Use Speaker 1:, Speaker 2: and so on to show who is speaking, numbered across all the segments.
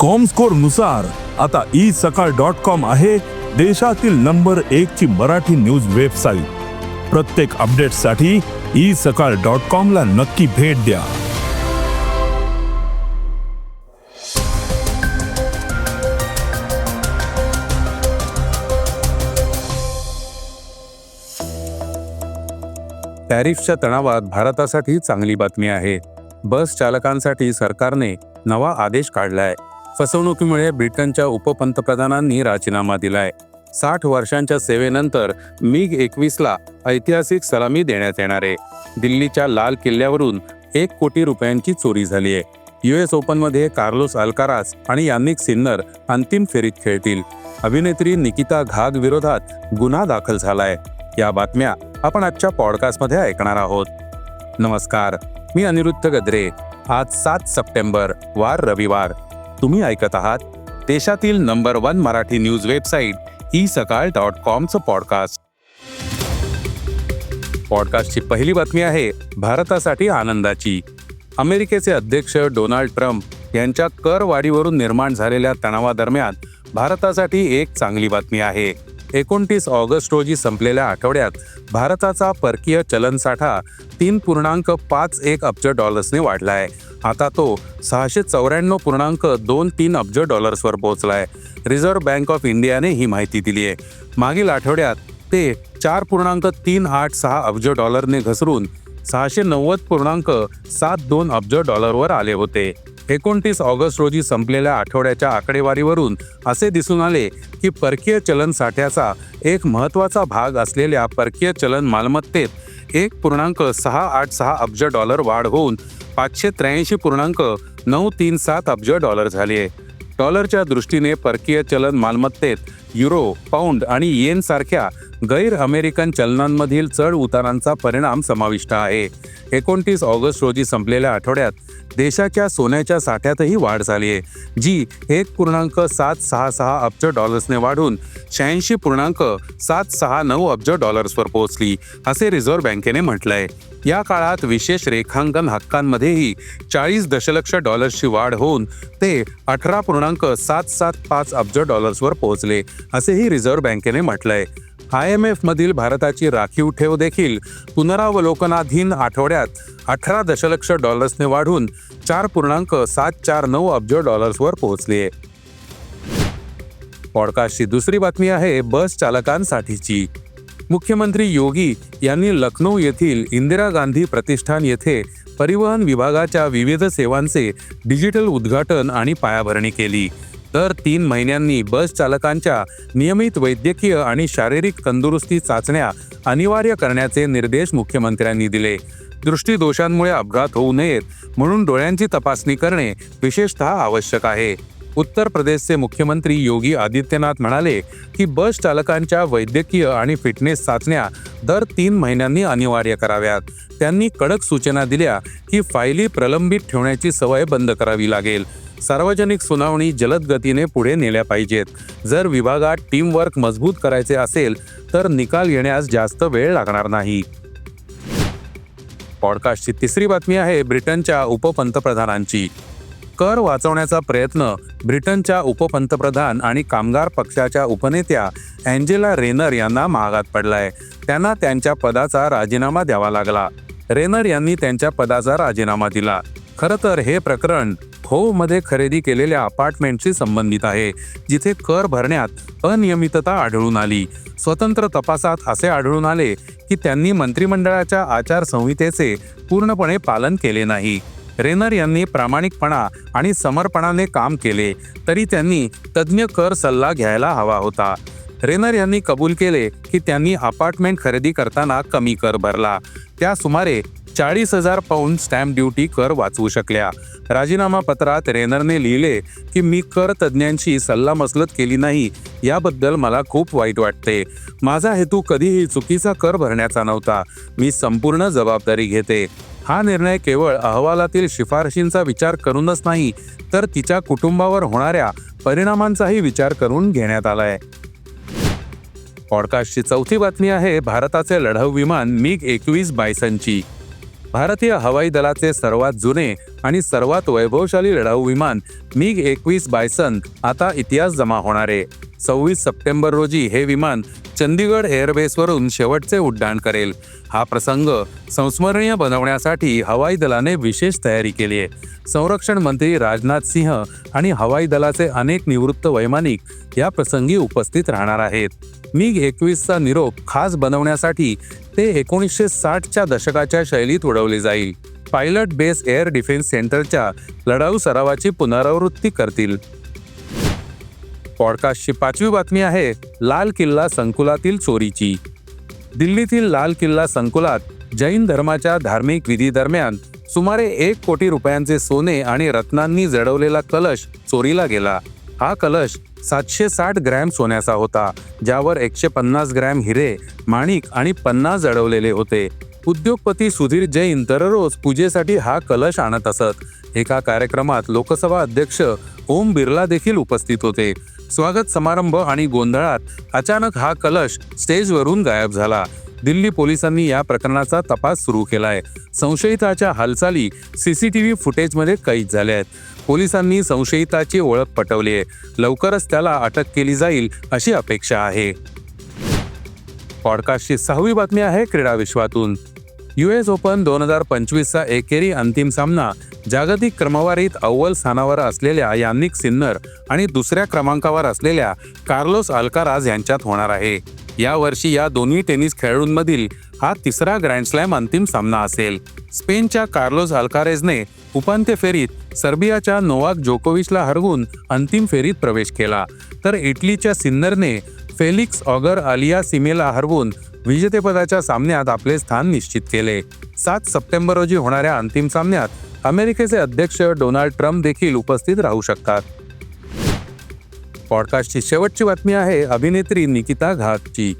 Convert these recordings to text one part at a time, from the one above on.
Speaker 1: कॉमस्कोरनुसार आता E Sakal dot com आहे देशातील नंबर एक ची मराठी न्यूज वेबसाईट प्रत्येक अपडेटसाठी ई सकाळ डॉट कॉम ला नक्की भेट द्या.
Speaker 2: टॅरिफच्या तणावात भारतासाठी चांगली बातमी आहे. बस चालकांसाठी सरकारने नवा आदेश काढलाय. फसवणुकीमुळे ब्रिटनच्या उपपंतप्रधानांनी राजीनामा दिलाय. साठ वर्षांच्या सेवेनंतर मिग एकवीसला ऐतिहासिक सलामी देण्यात येणार. आहे दिल्लीच्या लाल किल्ल्यावरून एक कोटी रुपयांची चोरी झाली आहे. युएस ओपनमध्ये कार्लोस अल्कारास आणि यानिक सिन्नर अंतिम फेरीत खेळतील. अभिनेत्री निकिता घाग विरोधात गुन्हा दाखल झालाय. या बातम्या आपण आजच्या पॉडकास्टमध्ये ऐकणार आहोत. नमस्कार मी अनिरुद्ध गद्रे. आज सात सप्टेंबर वार रविवार. तुम्ही ऐकत आहात देशातील number one Marathi news website e Sakal dot कॉमचं podcast. पॉडकास्टची पहिली बातमी आहे भारतासाठी आनंदाची. अमेरिकेचे अध्यक्ष डोनाल्ड ट्रम्प यांच्या करवाढीवरून निर्माण झालेल्या तणावादरम्यान भारतासाठी एक चांगली बातमी आहे. एकोणतीस ऑगस्ट रोजी संपलेल्या आठवड्यात भारताचा परकीय चलनसाठा तीन पूर्णांक पाच एक अब्ज डॉलर्सने वाढला आहे आता तो सहाशे चौऱ्याण्णव पूर्णांक दोन तीन अब्ज डॉलर्सवर पोहोचलाय. रिझर्व्ह बँक ऑफ इंडियाने ही माहिती दिली आहे मागील आठवड्यात ते चार पूर्णांक तीन आठ सहा अब्ज डॉलरने घसरून सहाशे नव्वद पूर्णांक सात दोन अब्ज डॉलरवर आले होते. एकोणतीस ऑगस्ट रोजी संपलेल्या आठवड्याच्या आकडेवारीवरून असे दिसून आले की परकीय चलन साठ्याचा एक महत्त्वाचा भाग असलेल्या परकीय चलन मालमत्तेत एक पूर्णांक सहा आठ सहा अब्ज डॉलर वाढ होऊन पाचशे त्र्याऐंशी पूर्णांक नऊ तीन सात अब्ज डॉलर झाली आहे. डॉलरच्या दृष्टीने परकीय चलन मालमत्तेत युरो पाऊंड आणि येन सारख्या गैर अमेरिकन चलनांमधील चढ उतारांचा परिणाम समाविष्ट आहे. एकोणतीस ऑगस्ट रोजी संपलेल्या आठवड्यात देशाच्या सोन्याच्या साठ्यातही वाढ झाली आहे जी एक पूर्णांक सात सहा सहा अब्ज डॉलर्सने वाढून शहाऐंशी पूर्णांक सात सहा नऊ अब्ज डॉलर्सवर पोहोचली असे रिझर्व्ह बँकेने म्हटलंय. या काळात विशेष रेखांकन हक्कांमध्येही चाळीस दशलक्ष डॉलर्सची वाढ होऊन ते अठरा पूर्णांक सात सात पाच अब्ज डॉलर्सवर पोहोचले असेही रिझर्व्ह बँकेने म्हटलंय. आय एम एफ मधील भारताची राखीव ठेव देखील पुनरावलोकनाधीन आठवड्यात अठरा दशलक्ष डॉलर्सने वाढून चार पूर्णांक सात चार नऊ अब्ज डॉलर्सवर पोहोचली आहे. पॉडकास्टची दुसरी बातमी आहे बस चालकांसाठीची. मुख्यमंत्री योगी यांनी लखनौ येथील इंदिरा गांधी प्रतिष्ठान येथे परिवहन विभागाच्या विविध सेवांचे डिजिटल उद्घाटन आणि पायाभरणी केली. दर तीन महिन्यांनी बस चालकांच्या नियमित वैद्यकीय आणि शारीरिक तंदुरुस्ती चाचण्या अनिवार्य करण्याचे निर्देश मुख्यमंत्र्यांनी दिले. दृष्टीदोषांमुळे अपघात होऊ नयेत म्हणून डोळ्यांची तपासणी करणे विशेषतः आवश्यक आहे. उत्तर प्रदेशचे मुख्यमंत्री योगी आदित्यनाथ म्हणाले की बस चालकांच्या वैद्यकीय आणि फिटनेस चाचण्या दर तीन महिन्यांनी अनिवार्य कराव्यात. त्यांनी कडक सूचना दिल्या की फायली प्रलंबित ठेवण्याची सवय बंद करावी लागेल. सार्वजनिक सुनावणी जलद गतीने पुढे नेल्या पाहिजेत. जर विभागात टीमवर्क मजबूत करायचे असेल तर निकाल येण्यास जास्त वेळ लागणार नाही. पॉडकास्टची तिसरी बातमी आहे ब्रिटनच्या उपपंतप्रधानांची. कर वाचवण्याचा प्रयत्न ब्रिटनच्या उपपंतप्रधान आणि कामगार पक्षाच्या उपनेत्या अँजेला रेनर यांना महागात पडलाय. त्यांना त्यांच्या पदाचा राजीनामा द्यावा लागला. रेनर यांनी त्यांच्या पदाचा राजीनामा दिला. खरं तर हे प्रकरणमध्ये खरेदी केलेल्या अपार्टमेंटशी संबंधित आहे जिथे कर भरण्यात अनियमितता आढळून आली. स्वतंत्र तपासात असे आढळून आले की त्यांनी मंत्रिमंडळाच्या आचारसंहितेचे पूर्णपणे पालन केले नाही. रेनर यांनी प्रामाणिकपणा आणि समर्पणाने काम केले तरी त्यांनी तज्ज्ञ कर सल्ला घ्यायला हवा होता. रेनर यांनी कबूल केले की त्यांनी अपार्टमेंट खरेदी करताना कमी कर भरला. त्या सुमारे चाळीस हजार पाऊंड स्टॅम्प ड्युटी कर वाचवू शकल्या. राजीनामा पत्रात रेनरने लिहिले की मी कर तज्ज्ञांशी सल्लामसलत केली नाही. याबद्दल मला खूप वाईट वाटते. माझा हेतू कधीही चुकीचा कर भरण्याचा नव्हता. मी संपूर्ण जबाबदारी घेते. हा निर्णय केवळ अहवालातील शिफारशींचा विचार करूनच नाही तर तिच्या कुटुंबावर होणाऱ्या परिणामांचाही विचार करून घेण्यात आलाय. पॉडकास्टची चौथी बातमी आहे भारताचे लढाऊ विमान मिग एकवीस बायसनची. भारतीय हवाई दलाचे सर्वात जुने आणि सर्वात वैभवशाली लढाऊ विमान मिग एकवीस बायसन आता इतिहास जमा होणारे सव्वीस सप्टेंबर रोजी हे विमान चंदीगड एअरबेसवरून शेवटचे उड्डाण करेल. हा प्रसंग संस्मरणीय बनवण्यासाठी हवाई दलाने विशेष तयारी केली आहे. संरक्षण मंत्री राजनाथ सिंह आणि हवाई दलाचे अनेक निवृत्त वैमानिक या प्रसंगी उपस्थित राहणार आहेत. मिग एकवीसचा निरोप खास बनवण्यासाठी ते एकोणीसशे साठच्या दशकाच्या शैलीत उडवले जाईल. पायलट बेस एअर डिफेन्स सेंटरच्या लढाऊ सरावाची पुनरावृत्ती करतील. पॉडकास्टची पाचवी बातमी आहे लाल किल्ला संकुलातील चोरीची. दिल्लीतील लाल किल्ला संकुलात जैन धर्माच्या धार्मिक विधी दरम्यान सुमारे एक कोटी रुपयांचे सोने आणि रत्नांनी जडवलेला कलश चोरीला गेला. हा कलश सातशे साठ ग्रॅम सोन्याचा होता ज्यावर एकशे पन्नास ग्रॅम हिरे माणिक आणि पन्नास जडवलेले होते. उद्योगपती सुधीर जैन दररोज पूजेसाठी हा कलश आणत असत. एका कार्यक्रमात लोकसभा अध्यक्ष ओम बिर्ला देखील उपस्थित होते. स्वागत समारंभ आणि गोंधळात अचानक हा कलश स्टेजवरून गायब झाला. दिल्ली पोलिसांनी या प्रकरणाचा तपास सुरू केलाय. संशयिताच्या हालचाली सीसीटीव्ही फुटेजमध्ये कैद झाल्या आहेत. पोलिसांनी संशयिताची ओळख पटवली आहे. लवकरच त्याला अटक केली जाईल अशी अपेक्षा आहे. पॉडकास्टची सहावी बातमी आहे क्रीडा विश्वातून. युएस ओपन दोन हजार पंचवीसचा एकेरी अंतिम सामना जागतिक क्रमवारीत अव्वल स्थानावर असलेल्या यांनिक सिन्नर आणि दुसऱ्या क्रमांकावर असलेल्या कार्लोस अल्काराज यांच्यात होणार आहे. यावर्षी या दोन्ही टेनिस खेळाडूंमधील हा तिसरा ग्रँडस्लॅम अंतिम सामना असेल. स्पेनच्या कार्लोस अल्कारेजने उपांत्य फेरीत सर्बियाच्या नोवाक जोकोविचला हरवून अंतिम फेरीत प्रवेश केला. तर इटलीच्या सिन्नरने फेलिक्स ऑगर आलिया सिमेला हरवून विजेतेपदाच्या सामन्यात आपले स्थान निश्चित केले. सात सप्टेंबर रोजी होणाऱ्या अंतिम सामन्यात अमेरिकेचे अध्यक्ष डोनाल्ड ट्रम्प देखील उपस्थित राहू शकतात. पॉडकास्टची शेवटची बातमी आहे अभिनेत्री निकिता घाकची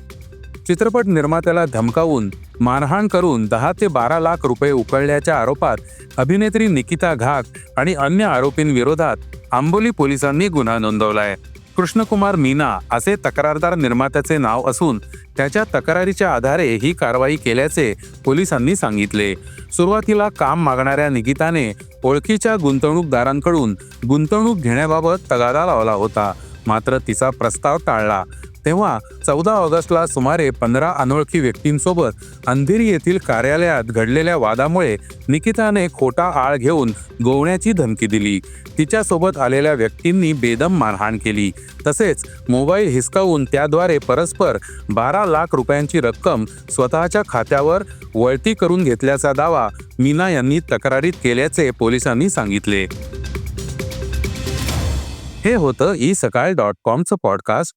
Speaker 2: चित्रपट निर्मात्याला धमकावून मारहाण करून दहा ते बारा लाख रुपये उकळल्याच्या आरोपात अभिनेत्री निकिता घाक आणि अन्य आरोपींविरोधात आंबोली पोलिसांनी गुन्हा नोंदवलाय. कृष्णकुमार मीना असे तक्रारदार निर्मात्याचे नाव असून त्याच्या तक्रारीच्या आधारे ही कारवाई केल्याचे पोलिसांनी सांगितले. सुरुवातीला काम मागणाऱ्या निकिताने ओळखीच्या गुंतवणूकदारांकडून गुंतवणूक घेण्याबाबत तगादा लावला होता. मात्र तिचा प्रस्ताव टाळला. तेव्हा चौदा ऑगस्टला सुमारे पंधरा अनोळखी व्यक्तींसोबत अंधेरी येथील कार्यालयात घडलेल्या वादामुळे निकिताने खोटा आळ घेऊन गोवण्याची धमकी दिली. तिच्यासोबत आलेल्या व्यक्तींनी बेदम मारहाण केली. तसेच मोबाईल हिसकावून त्याद्वारे परस्पर बारा लाख रुपयांची रक्कम स्वतःच्या खात्यावर वळती करून घेतल्याचा दावा मीना यांनी तक्रारीत केल्याचे पोलिसांनी सांगितले. हे होतं ई सकाळ डॉट कॉमचं पॉडकास्ट.